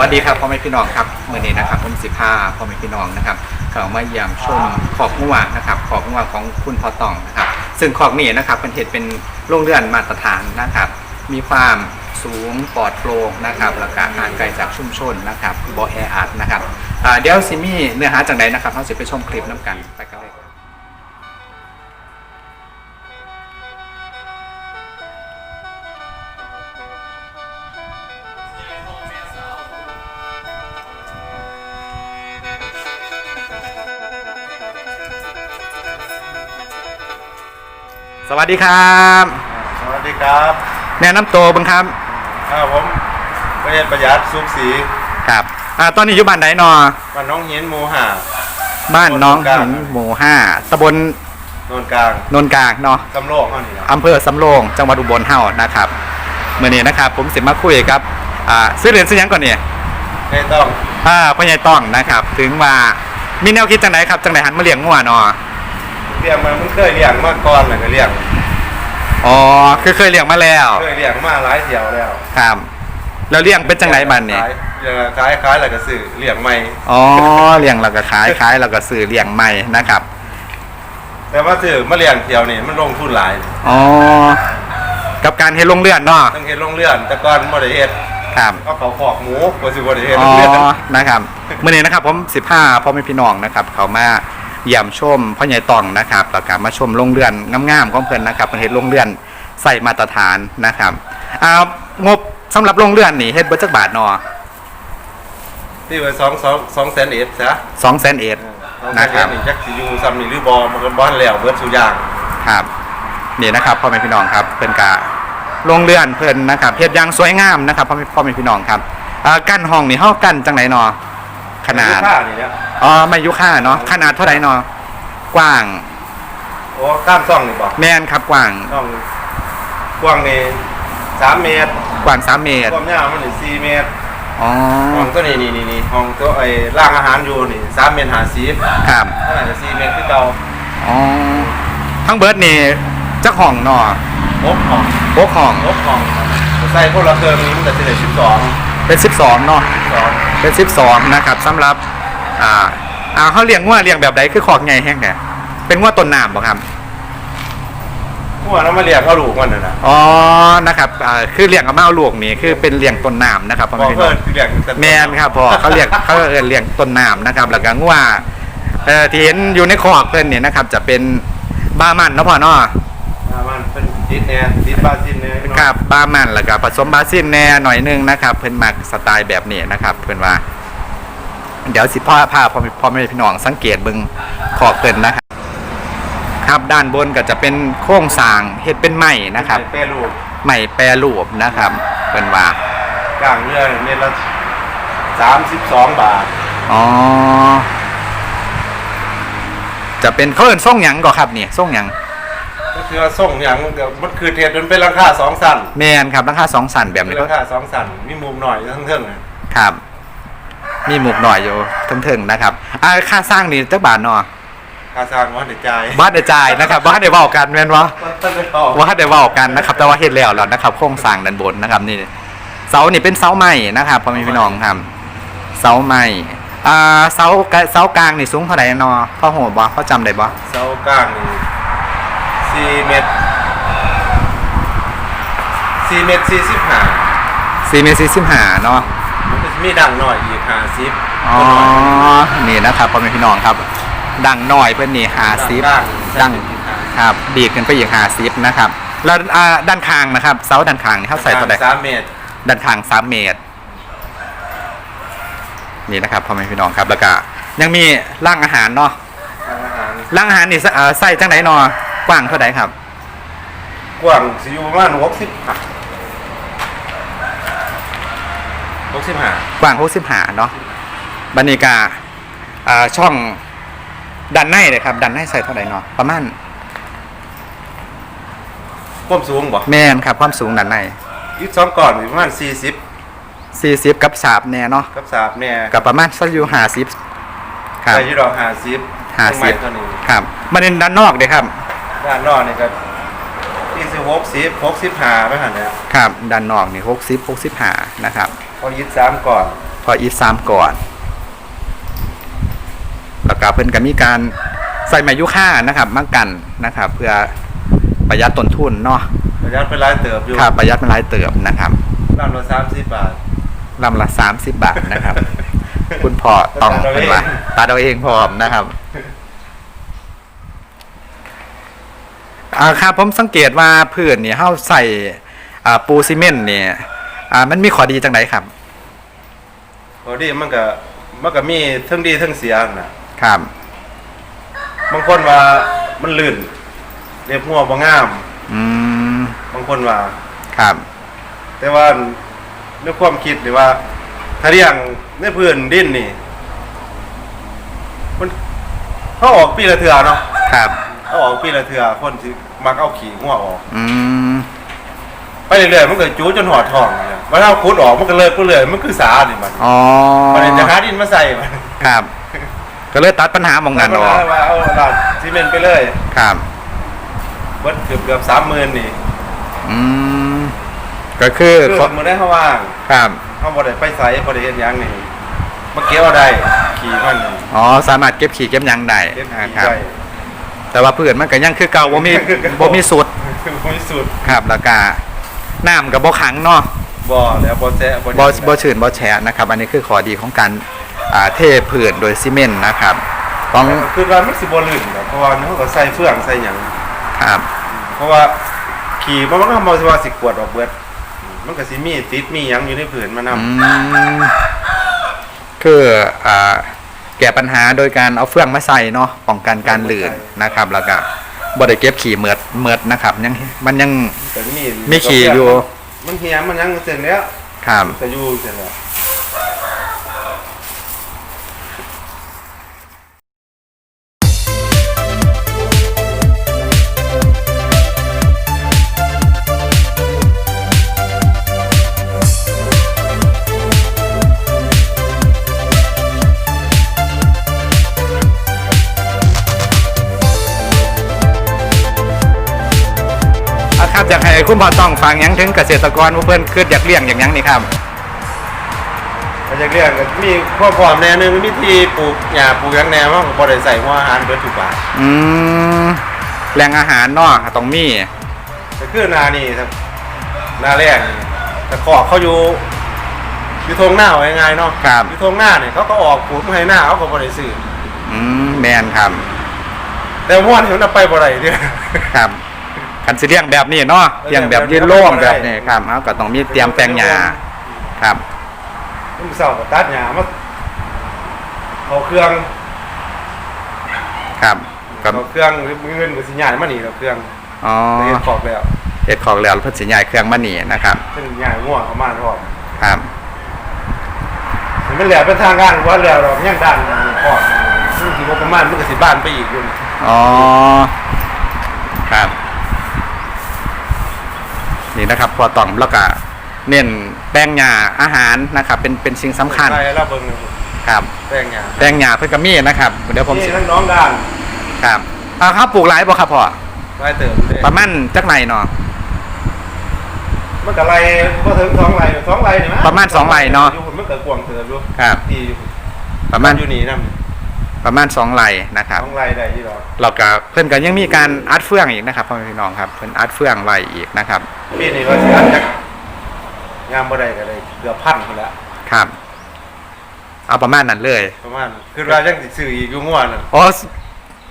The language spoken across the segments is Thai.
วัสดีครับพ่อแม่พี่น้องครับเมื่อนี้นะครับผมสิพาพ่อแม่พี่น้องนะครับเข้ามาเยี่ยมชมขอบงัวนะครับขอบงัวของคุณพ่อตองนะครับ ซึ่งขอบนี้นะครับเป็นเหตุเป็นโรงเรือนมาตรฐานนะครับ มีความสูงปลอดโปร่งนะครับแล้วก็ห่างไกลจากชุมชนนะครับบ่แออัดนะครับเดี๋ยวซิมี่เนื้อหาจากไหนนะครับเราจะไปชมคลิปน้ำกันไปกันเลย สวัสดีครับสวัสดีครับแนะนำตัวเบังครับอ่าผมประหยัดประหยัดสุขศรีครับอ่าตอนนี้อยู่บ้านไหนนอบ้านน้องเฮียนหมูหาบ้านน้องตำบลกลางหินหมู่ห้าตำบลโนนกลางนนกลางเนาะสำโลกเท่านี้นะอำเภอสำโรงจังหวัดอุบลเฮานะครับเมื่อนี้นะครับ ผมสิมาคุยกับอ่าซื้อเหรียญซื้อหยังก่อนเนี่ยไม่ต้องอ่าพ่อใหญ่ต้องนะครับ ถึงว่ามีแนวคิดจังไหนครับจังไหนหันมาเลี้ยงงัวเนาะ เลี้ยงมามันเคยเลี้ยงมาก่อนเลยก็เลี้ยงอ๋อคือเคยเลี้ยงมาแล้วเคยเลี้ยงมาหลายเที่ยวแล้วครับแล้วเลี้ยงเป็นจังไหนบัดเนี่ยขายเลี้ยงขายขายแล้วก็ซื้อเลี้ยงใหม่อ๋อเลี้ยงแล้วก็ขายขายแล้วก็ซื้อเลี้ยงใหม่นะครับ แต่ว่าซื้อมาเลี้ยงเที่ยวนี่มันลงทุนหลายอ๋อกับการเฮ็ดโรงเรือนเนาะต้องเฮ็ดโรงเรือน แต่ก่อนบ่ได้เฮ็ดครับเอาเขาขอกหมูบ่สิบ่ได้เฮ็ดอ๋โรองเรือนนะครับเมื่อนี้นะครับ ผม15พ่อแม่พี่น้องนะครับ เขามา เยี่ยมชมพ่อใหญ่ตองนะครับแล้วก็มาชมโรงเรือนงามๆของเพิ่นนะครับเพิ่นเฮ็ดโรงเรือนใส่มาตรฐานนะครับอ่างบสำหรับโรงเรือนนี่เฮ็ดเบิดจักบาทเนาะที่ว่า2 2 2แสนเอ็ดซะ2แสนเอ็ดนะครับนี่จักสิอยู่ซ้ำนี่หรือบ่มันก็บ่ทันแล้วเบิดสุอย่างครับนี่นะครับพ่อแม่พี่น้องครับเพิ่นกะโรงเรือนเพิ่นนะครับเฮ็ดอย่างสวยงามนะครับพ่อแม่พ่อแม่พี่น้องครับอ่ากั้นห้องนี่เฮากั้นจังไหนเนาะ ขนาดค่านี่เนี่ยอ๋อไม่ยุค่าเนาะขนาดเท่าไหร่เนาะกว้างโอ้ข้ามซ่องนี่บ่แม่นครับกว้าง ซ่องกว้างนี่สามเมตรกว้าง3เมตรความยาวมันนี่สี่เมตรอ๋อห้องตัวนี้นี่นี่นี่ห้องตัวไอ้ร่างอาหารอยู่นี่สามเมตรห้าสิบครับน่าจะสี่เมตรคือเก่าอ๋อทั้งเบิร์ดนี่จักห้องเนาะหกห้องหกห้อง หกห้องใส่พวกละเครื่องนี้มันจะเป็นสิบสอง เป็น 12เนาะสองเป็น 12 นะครับสำหรับ อ่าอ่าเขาเลี้ยงงัวเลี้ยงแบบใดคือขอกไงแห้งเนี่ยเป็นงัวต้นน้ำบ่ครับพวกนั้นมาเรียกเขาลูกมันน่ะนะอ๋อนะครับอ่าคือเลี้ยงกับแมวลูกนี่คือเป็นเลี้ยงต้นน้ำนะครับพ่อพอแม่พี่เพิ่น้นองคือเรียกแต่แมนครับพ่อเขาเรียกเขาเอิ้นเลี้ยงต้นน้ำนะครับ แล้วก็งัวเอ่อที่เห็นอยู่ในคอกเพิ่นเนี่ยนะครับ จะเป็นบามันเนาะพ่อเนาะอ่ามันเป็น ติดแน่ติดบาซินแน่พี่น้องครับบามันแล้วก็ผสมบาซิลแหน่หน่อยนึงนะครับ เพิ่นมักสไตล์แบบนี้นะครับ เพิ่นว่า เดี๋ยวสิพ่อพาพ่อแม่พ่อแม่พี่น้องสังเกตเบิ่งคอกเพิ่นนะครับ ครับด้านบนก็จะเป็นโครงสร้างเฮ็ดเป็นไม้นะครับเป้ลูกไม้แปรรูปนะครับเพิ่นว่ากลางเรือเมตรละสามสิบสองบาท อ๋อ จะเป็นเขาเอินส่งหยังก่อครับเนี่ยส่งหยัง ก็คือว่าส่งอย่างเดี๋ยวมันคือเทปมันเป็นราคาสองสันแมนครับราคาสองสันแบบเป็นนี้ก็ราคาสองสันมีมุมหน่อยทั้งเทิงๆน่ะครับ มีหมุกหน่อยอยู่เทิงๆนะครับอ่าค่าสร้างนี่จักบาทเนาะค่าสร้างว่าในใจายบ้านได้จ่ายนะครับบ้านได้เว้ากันแม่นวะ มันต้องไปต่อว่าได้เว้ากันนะครับ แต่ว่าเฮ็ดแล้วแล้วนะครับโครงสร้างด้านบนนะครับนี่เสานี่เป็นเสาไม้นะครับพ่อแม่พี่น้องครับเสาไม้อ่าเสากะเสากลางนี่สูงเท่าไหร่เนาะพ่อโหบ่พ่อจำได้บ่เสากลางนี่ สี่เมตรสี่เมตรสี่สิบห้า4เมตร45เนาะมันก็จะมีดังหน่อยอีกห้าสิบอ๋อ นี่นะครับพ่อแม่พี่น้องครับ ดังหน่อยเพื่อนนี่หาซิปดังครับดีดกันไปอีกหาซิปนะครับ แล้วอ่าด้านข้างนะครับ เสาด้านข้างนี่เขาใส่ตัวใดสามเมตรด้านข้างสามเมตร นี่นะครับพ่อแม่พี่น้องครับแล้วก็ยังมีร่างอาหารเนาะทางอาหารร่างอาหารนี่เอ่อใส่จังไหนเนาะ กว้างเท่าไหร่ครับ กว้างสิอยู่ประมาณหกสิบห้าหกสิบห้ากว้างหกสิบหาเนาะบันนี้กาอ่าช่องด้านในเลยครับด้านในใส่เท่าไหร่เนาะประมาณความสูงบ่แม่นครับความสูงด้านในอีกสองก่อนประมาณสี่สิบสี่สิบกับสาบแน่เนาะกับสามเนี่ยกับประมาณสักอยู่ห้าสิบครับใส่ที่ดอกห้าสิบห้าสิบเท่านี้ครับมันเป็นด้านนอกเด้ครับ ด้านนอกนี่ก็ที่สิบหกสิบหกสิบห้าไม่หันเนี่ยครับด้านนอกนี่หกสิบหกสิบห้านะครับ พอยึดสามก่อน พออีทสามก่อนแล้วก็เพิ่นก็มีการใส่ไม้ยุค่านะครับมากันนะครับ เพื่อประหยัดต้นทุนเนาะประหยัดไปหลายเติบอยู่ค่าประหยัดมันหลายเติบนะครับลำละสามสิบบาทลำละสามสิบบาทนะครับ คุณพ่อต้องเป็นว่าตัดเอาเองพร้อมนะครับ อ่าครับผมสังเกตว่าพื้นเนี่ยเฮาใส่อ่าปูซีเมนต์เนี่ยอ่ามันมีข้อดีจังไดครับพอดีมันก็มันก็มีทั้งดีทั้งเสียน่ะครับ บางคนว่ามันลื่นเรียบหัวบ่งาม อืมบางคนว่า ครับ แต่ว่าในความคิดนี่ว่า ถ้าเรียงในพื้นดินนี่ มันเขาออกปีละเทื่อเนาะครับ เขาออกปีละเทื่อคนที่มักเอาขี้งัวออก อืมไปเรื่อยๆมันก็จูจนหอดทองเนี่ยว่าถ้าขุดออกมันก็เลิกไปเรื่อยมันคือสาดิมันอ๋อมันจะหาดินมาใส่มันครับ ก็เลยตัดปัญหาหมองนั้นออกว่าเอาหลอดซีเมนต์ไปเลยครับเบิดเกือบเกือบสามหมื่นนี่อืมก็คือคือสมมือได้เขาว่างครับเขาบ่ได้ไปใส่บ่ได้เฮ็ดหยังนี่มาเก็บเอาได้ขี่มันนี่อ๋อสามารถเก็บขี่เก็บหยังได้เก็บนะขี่ครับได้ แต่ว่าพืชมันก็ยังคือเก่าบ่มีบ่มีสุดบ่มีสุดครับแล้วก็น้ำกับบ่ขังเนาะบ่แล้วบ่แซะบ่บ่บ่ชื้นบ่แฉะนะครับ อันนี้คือข้อดีของการอ่าเทพื้นโดยซีเมนต์นะครับต้องคือว่ามันสิบ่ลื่นดอกเพราะว่าเขาก็ใส่เฟืองใส่หยังครับ เพราะว่าขี่มันมันก็บ่สิว่าสิกวดออกเบิดมันก็สิมีติดมีหยังอยู่ในผืนมันนำอืมคืออ่า แก้ปัญหาโดยการเอาเฟืองมาใส่เนาะป้องกันการลื่นนะครับ แล้วก็บ่ได้เก็บขี่เมือดเมือดนะครับยังมันยังแต่มีมีขี่อยู่ มันเหียมันยังเสร็จแล้วครับก็อยู่เสร็จแล้ว ครับอยากให้คุณพ่อต้องฟังหยังถึงเกษตรกรผู้เพิ่นคืออยากเลี้ยงอย่างหยังนี่ครับก็จะเรียกก็มีพ่อพร้อมแนวหนึงมีที่ปลูกหญ้าปลูกหยังแนวมันก็บ่ได้ใส่หัวอาหารเบิดทุกบาทอืมแหล่งอาหารเนาะต้องมีก็คือนานี่ครับนาแรกนี่แต่ขอกเขาอยู่อยู่ทงหน้าเอาง่ายๆเนาะครับอยู่ทงหน้าเนี่ยเขาก็ออกปลูกมาให้หน้าเขาก็บ่ได้ซื้ออืมแมนครับแต่ม่วนเห็นมันเอาไปบ่ได้เด้อ ครับ คันสิเลี้ยงแบบนี้เนาะเลี้ยงแบบยืนโล่งแบบนี้ครับเฮาก็ต้องมีเตรียมแปลงหญ้าครับมันเศร้าก็ตัดหญ้ามาเขาเครื่อง ครับก็เขาเครื่องเงินก็สิย้ายมานี่แล้วเครื่องอ๋อแต่เฮ็ดขอกแล้วเฮ็ดของแล้วเพิ่นสิย้ายเครื่องมานี่นะครับเพิ่นย้ายง่วงเข้ามาทอดครับเห็นมันเหลือเป็นทางการว่าเหลือดอกยังดันขอกมันสิบ่ประมาณมันก็สิบ้านไปอีกอยู่นี่อ๋อครับ นี่นะครับพอต้องแล้วก็เน้นแป้งหญ้าอาหารนะครับ เป็นเป็นสิ่งสำคัญใช่แล้วเบิ่งครับแป้งหญ้าแป้งหญ้าเพิ่นก็มีนะครับเดี๋ยวผมนี่สิทั้งน้องด้านครับอ่าครับปลูกหลายบ่ครับพ่อไล่เติมเลยประมาณจักไรเนาะมันก็ไล่บ่ถึงสองไล่สองไล่นี่มั้ยประมาณสองไร่เนาะอยู่มันก็กว้างเติบอยู่ครับที่อยู่ประมาณอยู่นี่นำ ประมาณสองไรนะครับสองไล่ได้อยู่ดอกแล้วก็เพิ่นก็ยังมีการอัดเฟืองอีกนะครับพ่อแม่พี่น้องครับเพิ่นอัดเฟืองไว้อีกนะครับปีนี้ก็สิอันจักงามบ่ได้ก็ได้เกือบพันพุ่นละครับ เอาประมาณนั้นเลย ประมาณคือว่าจังสิซื้ออีกอยู่ม่วนนั่นอ๋อ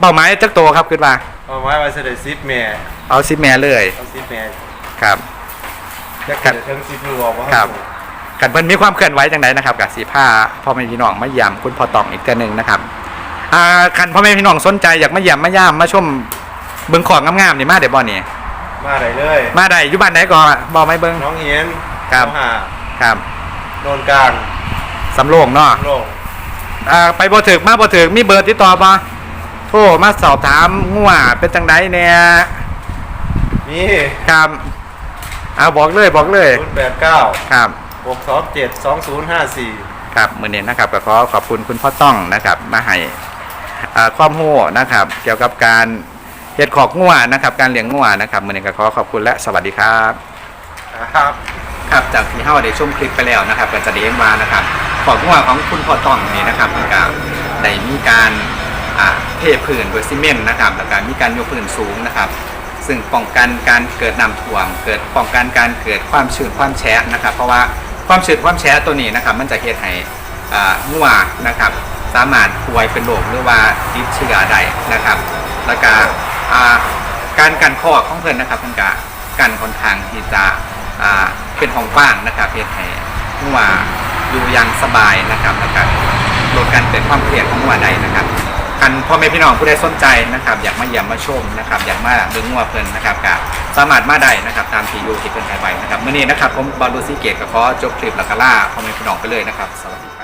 เป้าหมายจักโตครับคิดว่าเอาไม้ว่าสิได้10แม่เอาซิแม่เลยเอา10แม่ครับจักครับสิได้ถึง10ลูกออกบ่ครับกันเพิ่นมีความเคลื่อนไหวจังไดนะครับกับสีผ้าพ่อแม่พี่น้องมาเยี่ยมคุณพ่อตองอีกเทื่อหนึงนะครับ อ่าคันพ่อแม่พี่น้องสนใจอยากมาเยี่ยมมาย่ามมาชมเบิ่งของงามๆนี่มาเดี๋ยวบ่นี่มาได้เลยมาได้อยู่บ้านไหนก่อนบอกไม่เบิ่ง น้องเฮียนครับ น้องหาครับโนนกลางสำโรงเนาะโลงอ่าไปบ่ถึกมาบ่ถึกมีเบอร์ติดต่อบ่โทรมาสอบถามงัวเป็นจังไดเนี่ยนี่ครับเอาบอกเลยบอกเลย089ครับ627 2054ครับมื้อนี้นะครับก็ขอขอบคุณคุณพ่อต้องนะครับ มาให้อ่า ความรู้นะครับ เกี่ยวกับการเฮ็ดขอกงัวนะครับ การเลี้ยงงัวนะครับมื้อนี้ก็ขอขอบคุณและสวัสดีครับครับครับจากที่เฮาได้ชมคลิปไปแล้วนะครับก็จะได้เห็นว่านะครับขอบงัวของคุณพ่อต้องนี่นะครับเพิ่นก็ได้มีการอ่าเทพื้นโดยซีเมนต์นะครับแล้วก็มีการยกพื้นสูงนะครับ ซึ่งป้องกันการเกิดน้ำท่วม เกิดป้องกันการเกิดความชื้นความแฉะนะครับ เพราะว่าความชื้นความแฉะตัวนี้นะครับ มันจะเฮ็ดให้อ่างัวนะครับ สามารถป่วยเป็นโรคหรือว่าติดเชื้อได้นะครับ แล้วก็การกันคอของเพิ่นนะครับเพิ่นก็กันค่อนข้างที่จะเป็นห้องกว้างนะครับเฮ็ดให้งัวอยู่อย่างสบายนะครับแล้วก็ลดการเกิดความเครียดของงัวได้นะครับคันพ่อแม่พี่น้องผู้ใดสนใจนะครับ อยากมาเยี่ยมมาชมนะครับ อยากมาเบิ่งงัวเพลินนะครับก็สามารถมาได้นะครับตามที่อยู่ที่เพิ่นให้ไว้นะครับมื้อนี้นะครับผมบอลลูซี่เกตก็ขอจบคลิปแล้วก็ล่าพ่อแม่พี่น้องไปเลยนะครับ สวัสดีครับ